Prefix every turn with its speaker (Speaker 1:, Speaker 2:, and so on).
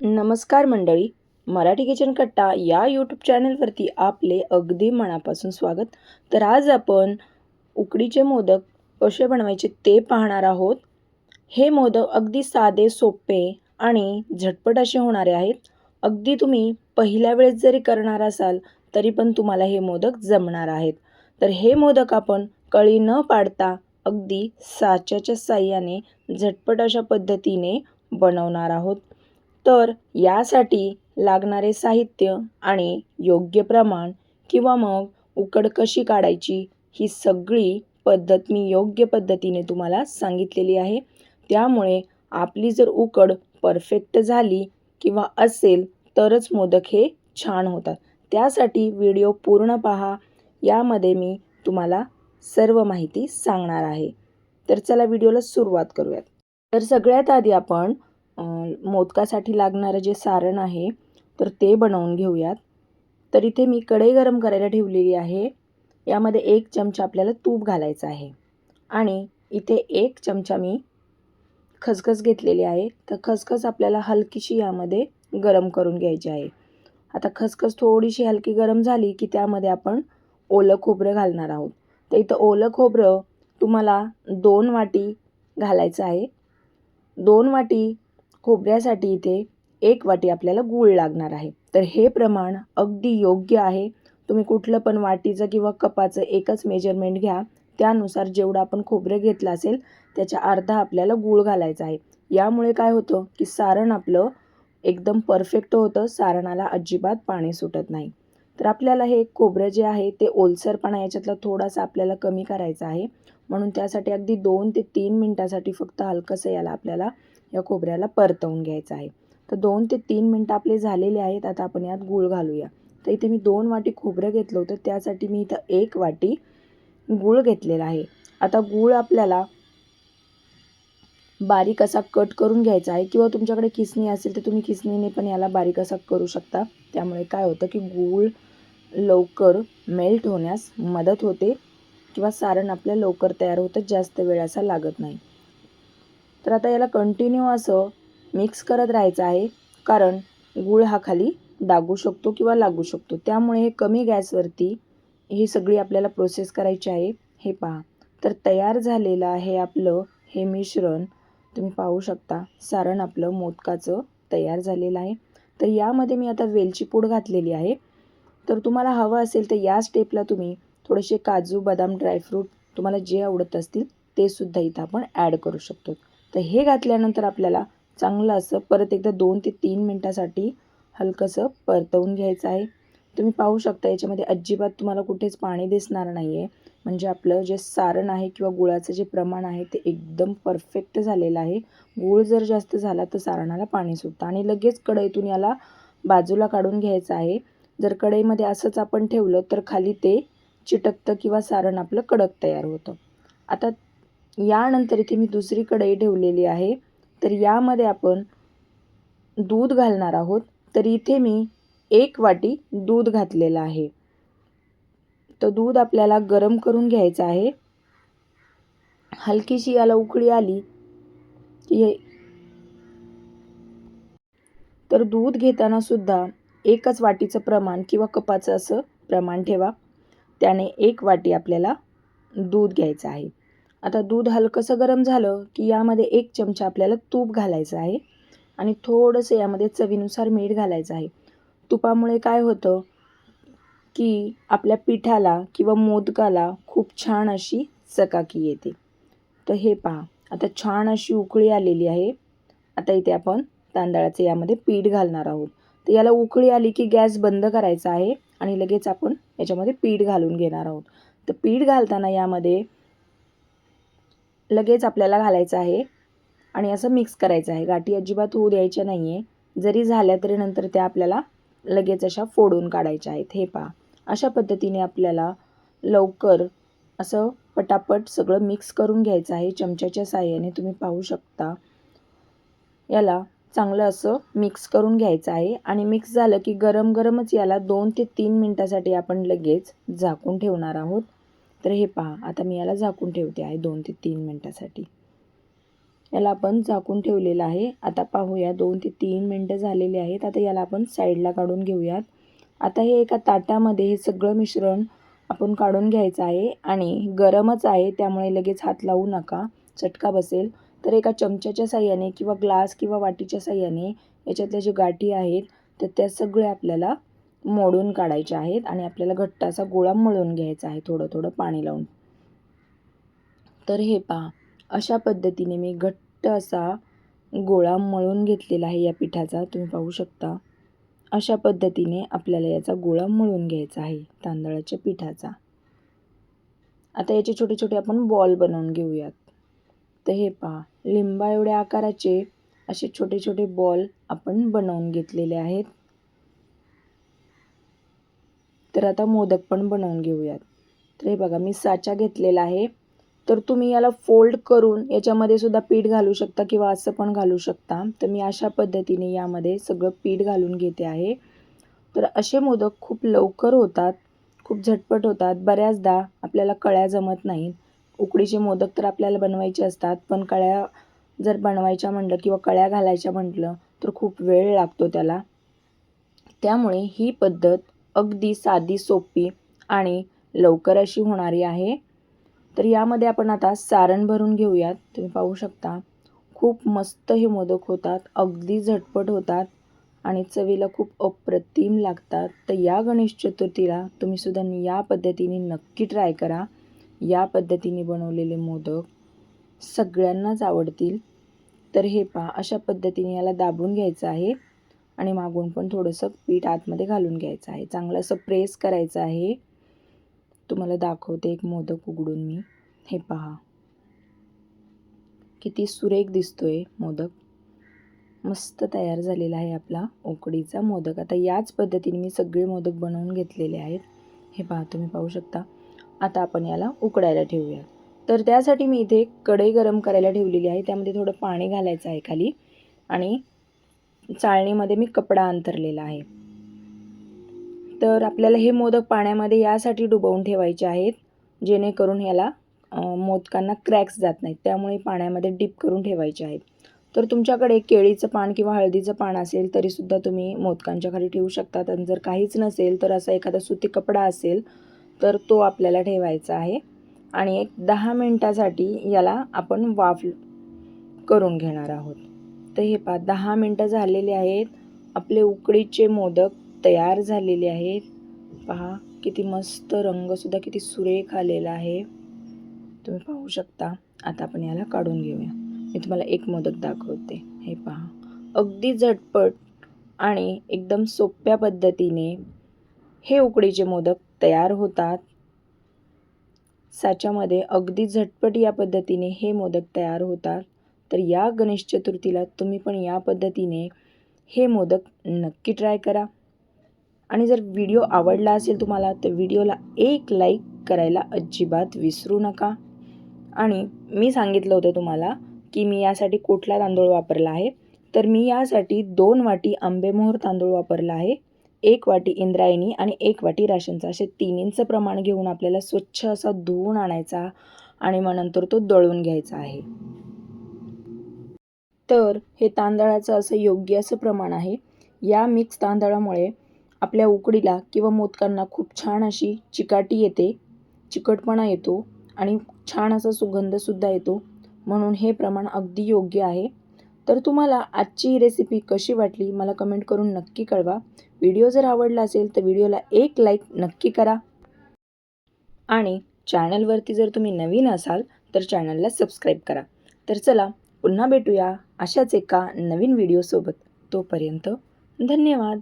Speaker 1: नमस्कार मंडळी मराठी किचन कट्टा या यूट्यूब चॅनलवरती आपले अगदी मनापासून स्वागत. तर आज आपण उकडीचे मोदक कसे बनवायचे ते पाहणार आहोत. हे मोदक अगदी साधे सोपे आणि झटपट असे होणारे आहेत. अगदी तुम्ही पहिल्या वेळेस जरी करणार असाल तरी पण तुम्हाला हे मोदक जमणार आहेत. तर हे मोदक आपण कळी न पाडता अगदी साच्याच्या साह्याने झटपट अशा पद्धतीने बनवणार आहोत. तर यासाठी लागणारे साहित्य आणि योग्य प्रमाण किंवा मग उकड कशी काढायची ही सगळी पद्धत मी योग्य पद्धतीने तुम्हाला सांगितलेली आहे. त्यामुळे आपली जर उकड परफेक्ट झाली किंवा असेल तरच मोदक हे छान होतात. त्यासाठी व्हिडिओ पूर्ण पहा. यामध्ये मी तुम्हाला सर्व माहिती सांगणार आहे. तर चला व्हिडिओला सुरुवात करूयात. तर सगळ्यात आधी आपण मोदकासाठी लागणारं जे सारण आहे तर ते बनवून घेऊयात. तर इथे मी कढई गरम करायला ठेवलेली आहे. यामध्ये एक चमचा आपल्याला तूप घालायचं आहे. आणि इथे एक चमचा मी खसखस घेतलेली आहे. तर खसखस आपल्याला हलकीशी यामध्ये गरम करून घ्यायची आहे. आता खसखस थोडीशी हलकी गरम झाली की त्यामध्ये आपण ओलं खोबरं घालणार आहोत. तर इथं ओलं खोबरं तुम्हाला दोन वाटी घालायचं आहे. दोन वाटी खोबऱ्यासाठी इथे एक वाटी आपल्याला गूळ लागणार आहे. तर हे प्रमाण अगदी योग्य आहे. तुम्ही कुठलं पण वाटीचं किंवा कपाचं एकच मेजरमेंट घ्या. त्यानुसार जेवढं आपण खोबरं घेतलं असेल त्याच्या अर्धा आपल्याला गूळ घालायचा आहे. यामुळे काय होतं की सारण आपलं एकदम परफेक्ट होतं. सारणाला अजिबात पाणी सुटत नाही. तर आपल्याला हे खोबरं जे आहे ते ओलसरपणा याच्यातला थोडासा आपल्याला कमी करायचा आहे. म्हणून त्यासाठी अगदी दोन ते तीन मिनटासाठी फक्त हलकंसं याला आपल्याला या खोबऱ्याला परतवून घ्यायचं आहे. तर दोन ते तीन मिनटं आपले झालेले आहेत. आता आपण यात गूळ घालूया. तर इथे मी दोन वाटी खोबरं घेतलं होतं. त्यासाठी मी इथं एक वाटी गूळ घेतलेला आहे. आता गूळ आपल्याला बारीक असा कट करून घ्यायचा आहे. किंवा तुमच्याकडे किसणी असेल तर तुम्ही किसणीने पण याला बारीक असा करू शकता. त्यामुळे काय होतं की गूळ लवकर मेल्ट होण्यास मदत होते. किंवा सारण आपल्या लवकर तयार होतं. जास्त वेळ असा लागत नाही. तर आता याला कंटिन्यू असं मिक्स करत राहायचं आहे. कारण गूळ हा खाली दागू शकतो किंवा लागू शकतो. त्यामुळे हे कमी गॅसवरती ही सगळी आपल्याला प्रोसेस करायची आहे. हे पहा. तर तयार झालेलं आहे आपलं हे मिश्रण. तुम्ही पाहू शकता. सारण आपलं मोदकाचं तयार झालेलं आहे. तर यामध्ये मी आता वेलची पूड घातलेली आहे. तर तुम्हाला हवं असेल तर या स्टेपला तुम्ही थोडेसे काजू बदाम ड्रायफ्रूट तुम्हाला जे आवडत असतील ते सुद्धा इथं आपण ॲड करू शकतो. तर हे घातल्यानंतर आपल्याला चांगलं असं परत एकदा दोन ते तीन मिनटासाठी हलकंसं परतवून घ्यायचं आहे. तुम्ही पाहू शकता याच्यामध्ये अजिबात तुम्हाला कुठेच पाणी दिसणार नाही आहे म्हणजे आपलं जे सारण आहे किंवा गुळाचं जे प्रमाण आहे ते एकदम परफेक्ट झालेलं आहे. गूळ जर जास्त झाला तर सारणाला पाणी सुटतं. आणि लगेच कढईतून याला बाजूला काढून घ्यायचं आहे. जर कढईमध्ये असंच आपण ठेवलं तर खाली ते चिटकतं किंवा सारण आपलं कडक तयार होतं. आता यानंतर इथे मी दुसरी कढई ठेवलेली आहे. तर यामध्ये आपण दूध घालणार आहोत. तर इथे मी एक वाटी दूध घातलेलं आहे. तर दूध आपल्याला गरम करून घ्यायचं आहे. हलकीशी याला उकळी आली की तर दूध घेताना सुद्धा एकच वाटीचं प्रमाण किंवा कपाचं असं प्रमाण ठेवा. त्याने एक वाटी आपल्याला दूध घ्यायचं आहे. आता दूध हलकंसं गरम झालं की यामध्ये एक चमचा आपल्याला तूप घालायचं आहे. आणि थोडंसं यामध्ये चवीनुसार मीठ घालायचं आहे. तुपामुळे काय होतं की आपल्या पिठाला किंवा मोदकाला खूप छान अशी चकाकी येते. तर हे पहा आता छान अशी उकळी आलेली आहे. आता इथे आपण तांदळाचे यामध्ये पीठ घालणार आहोत. तर याला उकळी आली की गॅस बंद करायचा आहे आणि लगेच आपण याच्यामध्ये पीठ घालून घेणार आहोत. तर पीठ घालताना यामध्ये लगेच आपल्याला घालायचं आहे आणि असं मिक्स करायचं आहे. गाठी अजिबात होऊ द्यायच्या नाही आहे जरी झाल्या तरी नंतर त्या आपल्याला लगेच अशा फोडून काढायच्या आहेत. हे पहा. अशा पद्धतीने आपल्याला लवकर असं पटापट सगळं मिक्स करून घ्यायचं आहे. चमच्याच्या साह्याने तुम्ही पाहू शकता. याला चांगलं असं मिक्स करून घ्यायचं आहे. आणि मिक्स झालं की गरम गरमच याला दोन ते तीन मिनटासाठी आपण लगेच झाकून ठेवणार आहोत. तर हे पहा आता मी याला झाकून ठेवते आहे दोन ते तीन मिनटासाठी. याला आपण झाकून ठेवलेलं आहे. आता पाहूया दोन ते तीन मिनटं झालेली आहेत. आता याला आपण साईडला काढून घेऊयात. आता हे एका ताटामध्ये हे सगळं मिश्रण आपण काढून घ्यायचं आहे आणि गरमच आहे त्यामुळे लगेच हात लावू नका. चटका बसेल. तर एका चमच्याच्या साह्याने किंवा ग्लास किंवा वाटीच्या साह्याने याच्यातल्या जे गाठी आहेत तर त्या सगळ्या आपल्याला मोडून काढायचे आहेत आणि आपल्याला घट्ट असा गोळा मळून घ्यायचा आहे थोडं थोडं पाणी लावून. तर हे पहा अशा पद्धतीने मी घट्ट असा गोळा मळून घेतलेला आहे या पिठाचा तुम्ही पाहू शकता. अशा पद्धतीने आपल्याला याचा गोळा मळून घ्यायचा आहे तांदळाच्या पिठाचा. आता याचे छोटे छोटे आपण बॉल बनवून घेऊयात. तर हे पहा लिंबा एवढ्या आकाराचे असे छोटे छोटे बॉल आपण बनवून घेतलेले आहेत. तर आता मोदक पण बनवून घेऊयात. तर हे बघा मी साचा घेतलेला आहे. तर तुम्ही याला फोल्ड करून याच्यामध्ये सुद्धा पीठ घालू शकता किंवा असं पण घालू शकता. तर मी अशा पद्धतीने यामध्ये सगळं पीठ घालून घेते आहे. तर असे मोदक खूप लवकर होतात खूप झटपट होतात. बऱ्याचदा आपल्याला कळ्या जमत नाहीत. उकडीचे मोदक तर आपल्याला बनवायचे असतात पण कळ्या जर बनवायच्या म्हटलं किंवा कळ्या घालायच्या म्हटलं तर खूप वेळ लागतो त्याला. त्यामुळे ही पद्धत अगदी साधी सोपी आणि लवकर अशी होणारी आहे. तर यामध्ये आपण आता सारण भरून घेऊयात. तुम्ही पाहू शकता खूप मस्त हे मोदक होतात अगदी झटपट होतात आणि चवीला खूप अप्रतिम लागतात. तर या गणेश चतुर्थीला तुम्हीसुद्धा या पद्धतीने नक्की ट्राय करा. या पद्धतीने बनवलेले मोदक सगळ्यांनाच आवडतील. तर हे पहा अशा पद्धतीने याला दाबून घ्यायचं आहे. आणि मागून पण थोडंसं पीठ आतमध्ये घालून घ्यायचं आहे. चांगलं असं प्रेस करायचं आहे. तुम्हाला दाखवते एक मोदक उघडून मी. हे पहा. किती सुरेख दिसतोय मोदक. मस्त तयार झालेला आहे आपला उकडीचा मोदक. आता याच पद्धतीने मी सगळे मोदक बनवून घेतलेले आहेत. हे पहा तुम्ही पाहू शकता. आता आपण याला उकडायला ठेवूया. तर त्यासाठी मी इथे कढई गरम करायला ठेवलेली आहे. त्यामध्ये थोडं पाणी घालायचं आहे खाली. आणि चाळणीमध्ये मी कपडा अंतरलेला आहे. तर आपल्याला हे मोदक पाण्यामध्ये यासाठी डुबवून ठेवायचे आहेत जेणेकरून ह्याला मोदकांना क्रॅक्स जात नाहीत. त्यामुळे पाण्यामध्ये डीप करून ठेवायचे आहेत. तर तुमच्याकडे केळीचं पान किंवा हळदीचं पान असेल तरीसुद्धा तुम्ही मोदकांच्या खाली ठेवू शकतात. आणि जर काहीच नसेल तर असा एखादा सुती कपडा असेल तर तो आपल्याला ठेवायचा आहे. आणि एक दहा मिनटासाठी याला आपण वाफ करून घेणार आहोत. तर हे पहा दहा मिनटं झालेले आहेत. आपले उकडीचे मोदक तयार झालेले आहेत. पहा किती मस्त रंगसुद्धा किती सुरेख आलेला आहे. तुम्ही पाहू शकता. आता आपण याला काढून घेऊया. मी तुम्हाला एक मोदक दाखवते. हे पहा. अगदी झटपट आणि एकदम सोप्या पद्धतीने हे उकडीचे मोदक तयार होतात. साच्यामध्ये अगदी झटपट या पद्धतीने हे मोदक तयार होतात. तर या गणेश चतुर्थीला तुम्ही पण या पद्धतीने हे मोदक नक्की ट्राय करा. आणि जर व्हिडिओ आवडला असेल तुम्हाला तर व्हिडिओला एक लाईक करायला अजिबात विसरू नका. आणि मी सांगितलं होतं तुम्हाला की मी यासाठी कुठला तांदूळ वापरला आहे? तर मी यासाठी दोन वाटी आंबेमोहर तांदूळ वापरला आहे एक वाटी इंद्रायणी आणि एक वाटी राशनचा. असे तिन्हींचं प्रमाण घेऊन आपल्याला स्वच्छ असा धुवून आणायचा आणि मग नंतर तो दळून घ्यायचा आहे. तर हे तांदळाचं असं योग्य असं प्रमाण आहे. या मिक्स तांदळामुळे आपल्या उकडीला किंवा मोदकांना खूप छान अशी चिकाटी येते चिकटपणा येतो आणि छान असा सुगंधसुद्धा येतो. म्हणून हे प्रमाण अगदी योग्य आहे. तर तुम्हाला आजची ही रेसिपी कशी वाटली मला कमेंट करून नक्की कळवा. व्हिडिओ जर आवडला असेल तर व्हिडिओला एक लाईक नक्की करा. आणि चॅनलवरती जर तुम्ही नवीन असाल तर चॅनलला सबस्क्राईब करा. तर चला पुन्हा भेटूया. अशाच एका नवीन व्हिडिओसोबत तोपर्यंत धन्यवाद.